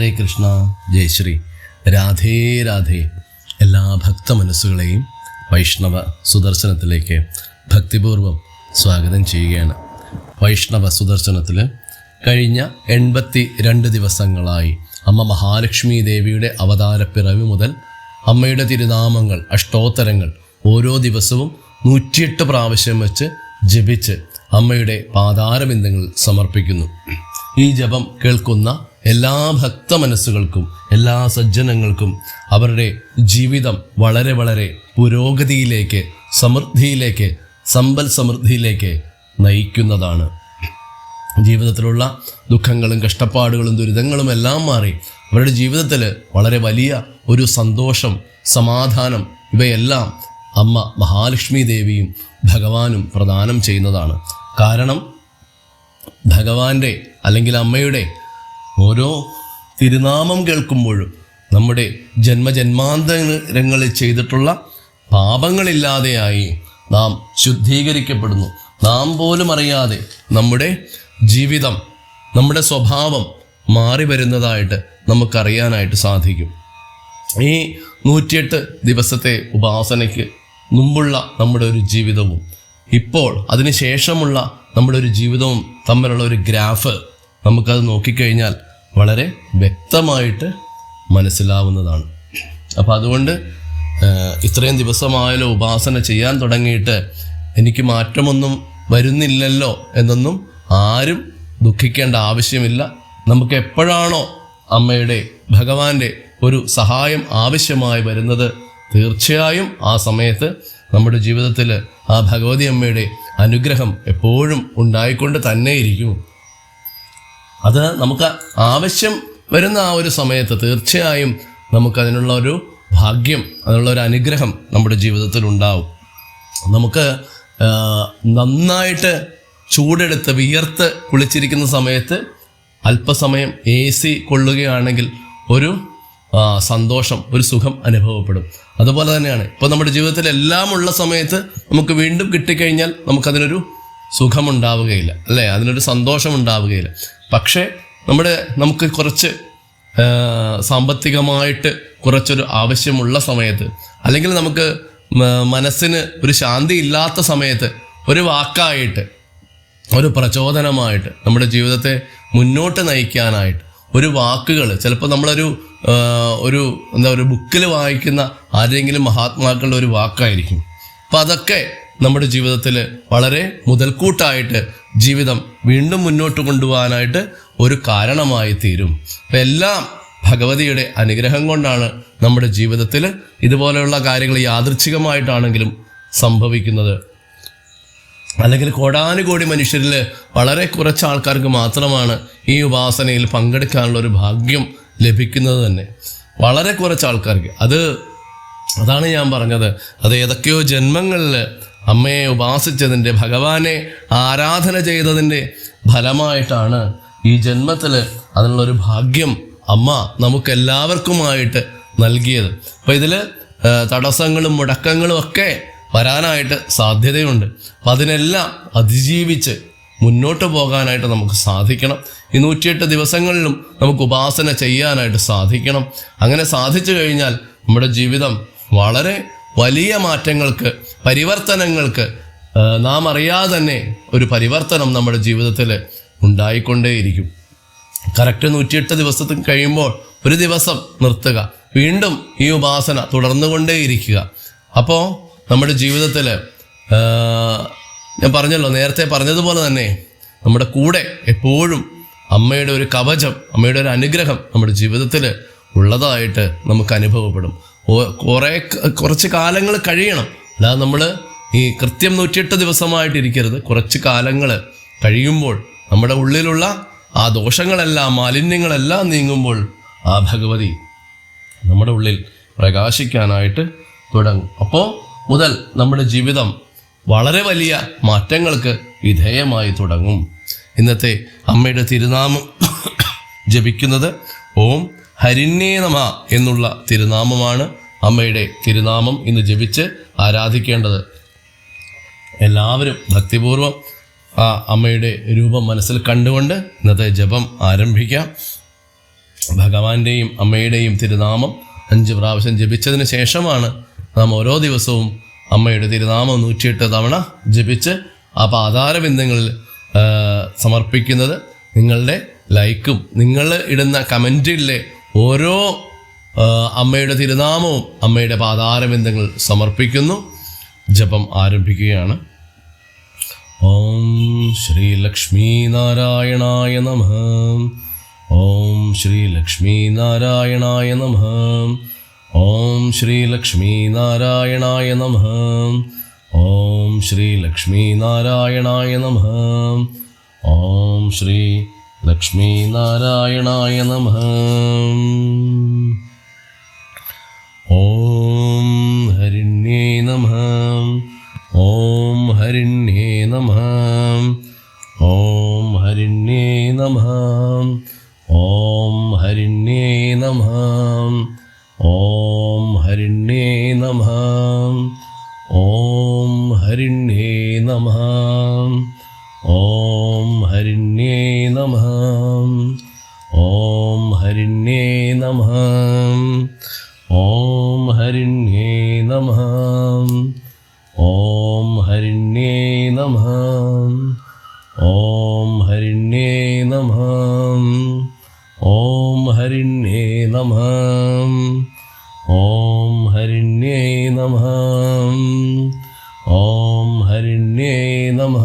ഹരേ കൃഷ്ണ ജയശ്രീ രാധേ രാധേ. എല്ലാ ഭക്ത മനസ്സുകളെയും വൈഷ്ണവ സുദർശനത്തിലേക്ക് ഭക്തിപൂർവം സ്വാഗതം ചെയ്യുകയാണ്. വൈഷ്ണവ സുദർശനത്തിൽ കഴിഞ്ഞ എൺപത്തി രണ്ട് ദിവസങ്ങളായി അമ്മ മഹാലക്ഷ്മി ദേവിയുടെ അവതാരപ്പിറവി മുതൽ അമ്മയുടെ തിരുനാമങ്ങൾ അഷ്ടോത്തരങ്ങൾ ഓരോ ദിവസവും നൂറ്റിയെട്ട് പ്രാവശ്യം വെച്ച് ജപിച്ച് അമ്മയുടെ പാതാരബിന്ദങ്ങൾ സമർപ്പിക്കുന്നു. ഈ ജപം കേൾക്കുന്ന എല്ലാ ഭക്ത മനസ്സുകൾക്കും എല്ലാ സജ്ജനങ്ങൾക്കും അവരുടെ ജീവിതം വളരെ വളരെ പുരോഗതിയിലേക്ക് സമൃദ്ധിയിലേക്ക് സമ്പൽ സമൃദ്ധിയിലേക്ക് നയിക്കുന്നതാണ്. ജീവിതത്തിലുള്ള ദുഃഖങ്ങളും കഷ്ടപ്പാടുകളും ദുരിതങ്ങളും എല്ലാം മാറി അവരുടെ ജീവിതത്തിൽ വളരെ വലിയ ഒരു സന്തോഷം സമാധാനം ഇവയെല്ലാം അമ്മ മഹാലക്ഷ്മി ദേവിയും ഭഗവാനും പ്രദാനം ചെയ്യുന്നതാണ്. കാരണം ഭഗവാന്റെ അല്ലെങ്കിൽ അമ്മയുടെ ഓരോ തിരുനാമം കേൾക്കുമ്പോഴും നമ്മുടെ ജന്മജന്മാന്തരങ്ങളിൽ ചെയ്തിട്ടുള്ള പാപങ്ങളില്ലാതെയായി നാം ശുദ്ധീകരിക്കപ്പെടുന്നു. നാം പോലും അറിയാതെ നമ്മുടെ ജീവിതം നമ്മുടെ സ്വഭാവം മാറി വരുന്നതായിട്ട് നമുക്കറിയാനായിട്ട് സാധിക്കും. ഈ നൂറ്റിയെട്ട് ദിവസത്തെ ഉപാസനയ്ക്ക് മുമ്പുള്ള നമ്മുടെ ഒരു ജീവിതവും ഇപ്പോൾ അതിനുശേഷമുള്ള നമ്മുടെ ഒരു ജീവിതവും തമ്മിലുള്ള ഒരു ഗ്രാഫ് നമുക്കത് നോക്കിക്കഴിഞ്ഞാൽ വളരെ വ്യക്തമായിട്ട് മനസ്സിലാവുന്നതാണ്. അപ്പോൾ അതുകൊണ്ട് ഇത്രയും ദിവസമായാലോ ഉപാസന ചെയ്യാൻ തുടങ്ങിയിട്ട് എനിക്ക് മാറ്റമൊന്നും വരുന്നില്ലല്ലോ എന്നൊന്നും ആരും ദുഃഖിക്കേണ്ട ആവശ്യമില്ല. നമുക്ക് എപ്പോഴാണോ അമ്മയുടെ ഭഗവാന്റെ ഒരു സഹായം ആവശ്യമായി വരുന്നത് തീർച്ചയായും ആ സമയത്ത് നമ്മുടെ ജീവിതത്തിൽ ആ ഭഗവതി അമ്മയുടെ അനുഗ്രഹം എപ്പോഴും ഉണ്ടായിക്കൊണ്ട് തന്നെ ഇരിക്കും അത് നമുക്ക് ആവശ്യം വരുന്ന ആ ഒരു സമയത്ത് തീർച്ചയായും നമുക്കതിനുള്ള ഒരു ഭാഗ്യം അതിനുള്ള ഒരു അനുഗ്രഹം നമ്മുടെ ജീവിതത്തിൽ ഉണ്ടാവും. നമുക്ക് നന്നായിട്ട് ചൂടെടുത്ത് വിയർത്ത് കുളിച്ചിരിക്കുന്ന സമയത്ത് അല്പസമയം എ സി കൊള്ളുകയാണെങ്കിൽ ഒരു സന്തോഷം ഒരു സുഖം അനുഭവപ്പെടും. അതുപോലെ തന്നെയാണ്. ഇപ്പോൾ നമ്മുടെ ജീവിതത്തിൽ എല്ലാം ഉള്ള സമയത്ത് നമുക്ക് വീണ്ടും കിട്ടിക്കഴിഞ്ഞാൽ നമുക്കതിനൊരു സുഖമുണ്ടാവുകയില്ല. അല്ലേ? അതിനൊരു സന്തോഷം ഉണ്ടാവുകയില്ല പക്ഷേ നമ്മുടെ നമുക്ക് കുറച്ച് സാമ്പത്തികമായിട്ട് കുറച്ചൊരു ആവശ്യമുള്ള സമയത്ത് അല്ലെങ്കിൽ നമുക്ക് മനസ്സിന് ഒരു ശാന്തി ഇല്ലാത്ത സമയത്ത് ഒരു വാക്കായിട്ട് ഒരു പ്രചോദനമായിട്ട് നമ്മുടെ ജീവിതത്തെ മുന്നോട്ട് നയിക്കാനായിട്ട് ഒരു വാക്കുകൾ ചിലപ്പോൾ നമ്മളൊരു ഒരു എന്താ ഒരു ബുക്കിൽ വായിക്കുന്ന ആരെങ്കിലും മഹാത്മാക്കളുടെ ഒരു വാക്കായിരിക്കും. അപ്പം അതൊക്കെ നമ്മുടെ ജീവിതത്തിൽ വളരെ മുതൽക്കൂട്ടായിട്ട് ജീവിതം വീണ്ടും മുന്നോട്ട് കൊണ്ടുപോകാനായിട്ട് ഒരു കാരണമായി തീരും. അപ്പം എല്ലാം ഭഗവതിയുടെ അനുഗ്രഹം കൊണ്ടാണ് നമ്മുടെ ജീവിതത്തിൽ ഇതുപോലെയുള്ള കാര്യങ്ങൾ യാദൃച്ഛികമായിട്ടാണെങ്കിലും സംഭവിക്കുന്നത്. അല്ലെങ്കിൽ കോടാനുകോടി മനുഷ്യരിൽ വളരെ കുറച്ച് ആൾക്കാർക്ക് മാത്രമാണ് ഈ ഉപാസനയിൽ പങ്കെടുക്കാനുള്ള ഒരു ഭാഗ്യം ലഭിക്കുന്നത് തന്നെ. വളരെ കുറച്ച് ആൾക്കാർക്ക്. അത് അതാണ് ഞാൻ പറഞ്ഞത്. അത് ഏതൊക്കെയോ ജന്മങ്ങളിൽ അമ്മയെ ഉപാസിച്ചതിന്റെ ഭഗവാനെ ആരാധന ചെയ്തതിന്റെ ഫലമായിട്ടാണ് ഈ ജന്മത്തിൽ അതിനുള്ളൊരു ഭാഗ്യം അമ്മ നമുക്കെല്ലാവർക്കുമായിട്ട് നൽകിയത്. അപ്പോൾ ഇതിൽ തടസ്സങ്ങളും മുടക്കങ്ങളും ഒക്കെ വരാനായിട്ട് സാധ്യതയുണ്ട്. അപ്പം അതിനെല്ലാം അതിജീവിച്ച് മുന്നോട്ട് പോകാനായിട്ട് നമുക്ക് സാധിക്കണം. ഈ നൂറ്റിയെട്ട് ദിവസങ്ങളിലും നമുക്ക് ഉപാസന ചെയ്യാനായിട്ട് സാധിക്കണം. അങ്ങനെ സാധിച്ചു കഴിഞ്ഞാൽ നമ്മുടെ ജീവിതം വളരെ വലിയ മാറ്റങ്ങൾക്ക് പരിവർത്തനങ്ങൾക്ക് നാം അറിയാതെ തന്നെ ഒരു പരിവർത്തനം നമ്മുടെ ജീവിതത്തിൽ ഉണ്ടായിക്കൊണ്ടേയിരിക്കും. കറക്റ്റ് നൂറ്റിയെട്ട് ദിവസത്തിൽ കഴിയുമ്പോൾ ഒരു ദിവസം നിർത്തുക. വീണ്ടും ഈ ഉപാസന തുടർന്നുകൊണ്ടേയിരിക്കുക. അപ്പോൾ നമ്മുടെ ജീവിതത്തിൽ ഞാൻ പറഞ്ഞല്ലോ നേരത്തെ പറഞ്ഞതുപോലെ തന്നെ നമ്മുടെ കൂടെ എപ്പോഴും അമ്മയുടെ ഒരു കവചം അമ്മയുടെ ഒരു അനുഗ്രഹം നമ്മുടെ ജീവിതത്തിൽ ഉള്ളതായിട്ട് നമുക്ക് അനുഭവപ്പെടും. കുറേ കുറച്ച് കാലങ്ങൾ കഴിയണം. അല്ലാതെ നമ്മൾ ഈ കൃത്യം നൂറ്റിയെട്ട് ദിവസമായിട്ടിരിക്കരുത് കുറച്ച് കാലങ്ങൾ കഴിയുമ്പോൾ നമ്മുടെ ഉള്ളിലുള്ള ആ ദോഷങ്ങളെല്ലാം മാലിന്യങ്ങളെല്ലാം നീങ്ങുമ്പോൾ ആ ഭഗവതി നമ്മുടെ ഉള്ളിൽ പ്രകാശിക്കാനായിട്ട് തുടങ്ങും. അപ്പോൾ മുതൽ നമ്മുടെ ജീവിതം വളരെ വലിയ മാറ്റങ്ങൾക്ക് വിധേയമായി തുടങ്ങും. ഇന്നത്തെ അമ്മയുടെ തിരുനാമം ജപിക്കുന്നത് ഓം ഹരിന്നേ നമ എന്നുള്ള തിരുനാമമാണ്. അമ്മയുടെ തിരുനാമം ഇന്ന് ജപിച്ച് ആരാധിക്കേണ്ടത്? എല്ലാവരും ഭക്തിപൂർവം ആ അമ്മയുടെ രൂപം മനസ്സിൽ കണ്ടുകൊണ്ട് ഇന്നത്തെ ജപം ആരംഭിക്കാം. ഭഗവാന്റെയും അമ്മയുടെയും തിരുനാമം അഞ്ച് പ്രാവശ്യം ജപിച്ചതിന് ശേഷമാണ് നാം ഓരോ ദിവസവും അമ്മയുടെ തിരുനാമം നൂറ്റിയെട്ട് തവണ ജപിച്ച് ആ പാതാരബിന്ദങ്ങളിൽ സമർപ്പിക്കുന്നത്. നിങ്ങളുടെ ലൈക്കും നിങ്ങൾ ഇടുന്ന കമന്റിലെ ഓരോ അമ്മയുടെ തിരുനാമവും അമ്മയുടെ പാതാരബിന്ദങ്ങൾ സമർപ്പിക്കുന്നു. ജപം ആരംഭിക്കുകയാണ്. ഓം ശ്രീ ലക്ഷ്മീ നാരായണായ നമ. ഓം ശ്രീ ലക്ഷ്മീ നാരായണായ നമ. ഓം ശ്രീ ലക്ഷ്മീ നാരായണായ നമ. ഓം ശ്രീ ലക്ഷ്മീ നാരായണായ നമ. ഓം ശ്രീ ലക്ഷ്മീ നാരായണായ നമ. ഓം ഹരിണ്യേ നമ. ഓം ഹരിണ്യേ നമ. ഓം ഹരിണ്യേ നമ. ഓം ഹരിണ്യേ നമ. ഓം ഹരിണ്യേ നമ. ഓം ഹരിണ്യേ നമ. ഓം ഹരിണ്യേ നമ.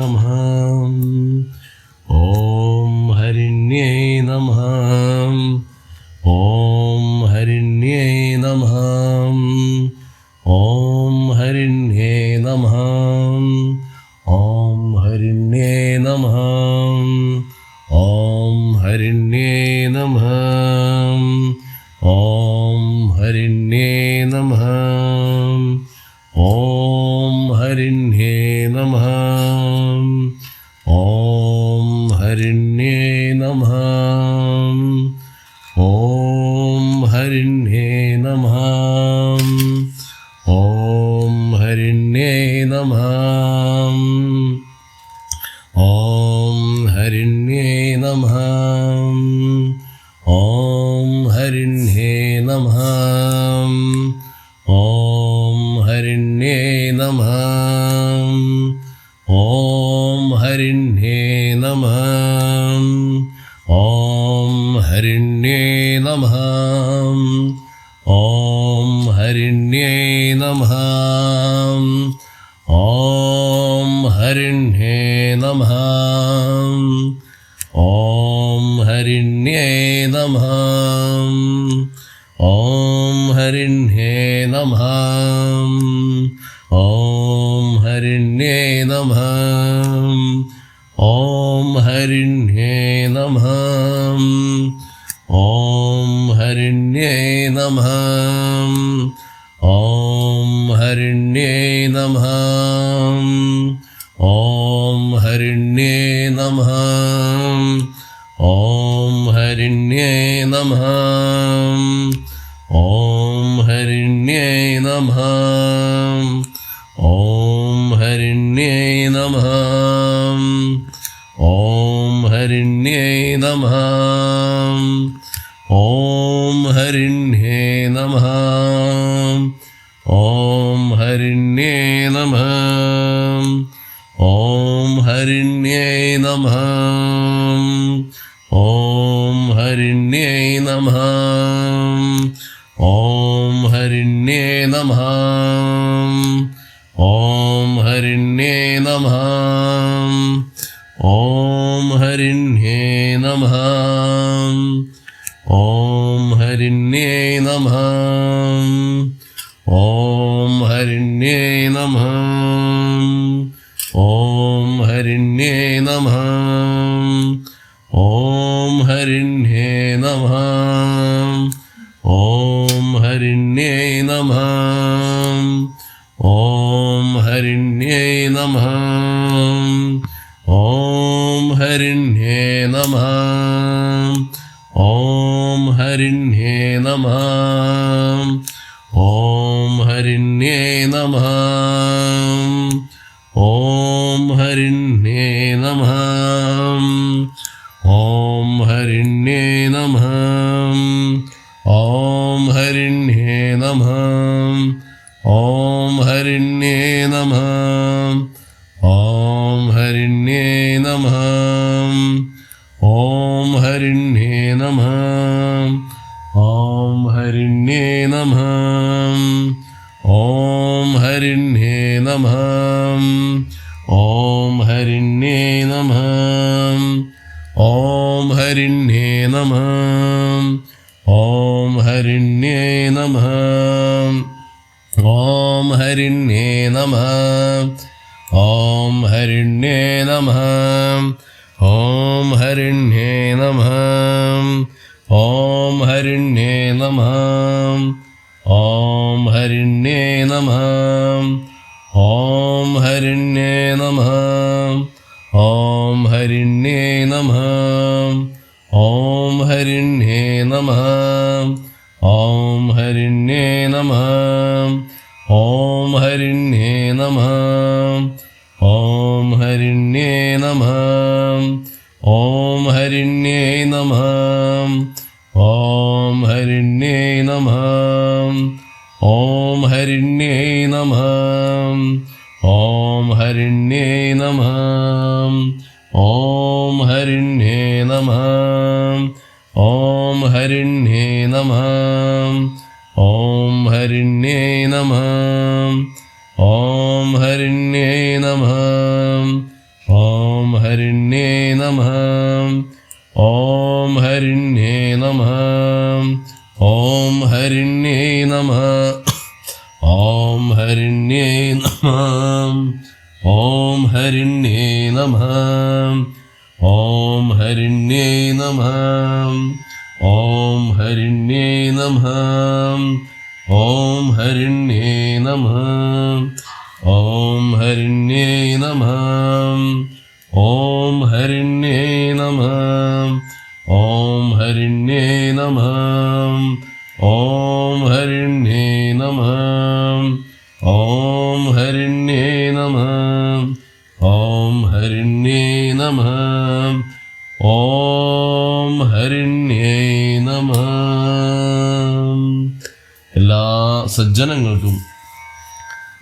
नमः ॐ हरिण्यै नमः ॐ हरिण्यै नमः ॐ हरिण्यै नमः ॐ हरिण्यै नमः ॐ हरिण्यै नमः ॐ हरिण्यै नमः ॐ हरिण्यै ഹരിണ്യേ നമ. ഓം ഹരിണ്യേ നമ. ഓം ഹരിണ്യേ നമ. ഓം ഹരിണ്യേ നമ. ഓം ഹരിണ്യേ നമ. ഓം ഹരിണ്യേ നമ. ഓം ഹരിണ്യേ നമ. ഹരിണ്യേ നമ. ഓം ഹരിണ്യേ നമ. ഓം ഹരിണ്യേ നമ. ഓം ഹരിണ്യേ നമ. ഓം ഹരിണ്യേ നമ. ഓം ഹരിണ്യേ നമ. ഓം ഹരിണ്യേ നമ. नमः। ॐ हरिण्यै नमः। ॐ हरिण्यै नमः। ॐ हरिण्ये नमः। ॐ हरिण्ये नमः। ॐ हरिण्यै नमः। ॐ हरिण्यै नमः। नमः। ॐ हरिण्ये नमः। ॐ हरिण्ये नमः। ॐ हरिण्ये नमः। ॐ हरिण्ये नमः। ॐ हरिण्ये नमः ॐ हरिण्ये नमः ॐ हरिण्ये नमः ॐ हरिण्ये नमः ॐ हरिण्ये नमः ॐ हरिण्ये नमः ॐ हरिण्ये नमः ॐ हरिण्ये नमः നമഃ. ഓം ഹരിണ്യേ നമഃ. ഓം ഹരിണ്യേ നമഃ. ഓം ഹരിണ്യേ നമഃ. ഓം ഹരിണ്യേ നമഃ. ഓം ഹരിണ്യേ നമഃ. ഓം ഹരിണ്യേ നമഃ. ഓം ഹരിണ്യേ നമഃ. ഓം ഹരിണ്യേ ഓം ഹരിണ്യേ നമഃ. ഓം ഹരിണ്യേ നമഃ. ഓം ഹരിണ്യേ നമഃ. ഓം ഹരിണ്യേ നമഃ. ഓം ഹരിണ്യേ നമഃ. ഓം ഹരിണ്യേ നമഃ. ഓം ഹരിണ്യേ നമഃ. ഓം ഹരിണ്യേ നമഃ. ഹരിണ്യേ നമഃ. ഓം ഹരിണ്യേ നമഃ. ഓം ഹരിണ്യേ നമഃ. ഓം ഹരിണ്യേ നമഃ. ഓം ഹരിണ്യേ നമഃ. ഓം ഹരിണ്യേ നമഃ. ഓം ഹരിണ്യേ നമഃ. ഓം ഹരിണ്യേ നമഃ. ഓം ഹരിണ്യേ നമഃ. ഓം ഹരിണ്യേ നമഃ. ഓം ഹരിണ്യേ നമഃ. ഓം ഹരിണ്യേ നമഃ. ഓം ഹരിണ്യേ നമഃ. ഓം ഹരിണ്യേ നമഃ. ഓം ഹരിണ്യേ നമഃ. ഓം സജ്ജനങ്ങൾക്കും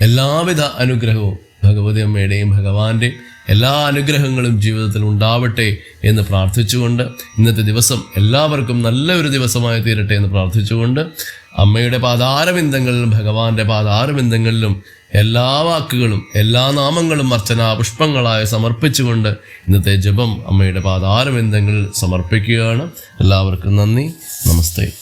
എല്ലാവിധ അനുഗ്രഹവും ഭഗവതി അമ്മയുടെയും ഭഗവാന്റെ എല്ലാ അനുഗ്രഹങ്ങളും ജീവിതത്തിൽ ഉണ്ടാവട്ടെ എന്ന് പ്രാർത്ഥിച്ചുകൊണ്ട് ഇന്നത്തെ ദിവസം എല്ലാവർക്കും നല്ലൊരു ദിവസമായി തീരട്ടെ എന്ന് പ്രാർത്ഥിച്ചുകൊണ്ട് അമ്മയുടെ പാതാരബിന്ദങ്ങളിലും ഭഗവാന്റെ പാതാരബിന്ദങ്ങളിലും എല്ലാ വാക്കുകളും എല്ലാ നാമങ്ങളും അർച്ചന പുഷ്പങ്ങളായി സമർപ്പിച്ചുകൊണ്ട് ഇന്നത്തെ ജപം അമ്മയുടെ പാതാരബിന്ദങ്ങളിൽ സമർപ്പിക്കുകയാണ്. എല്ലാവർക്കും നന്ദി. നമസ്തേ.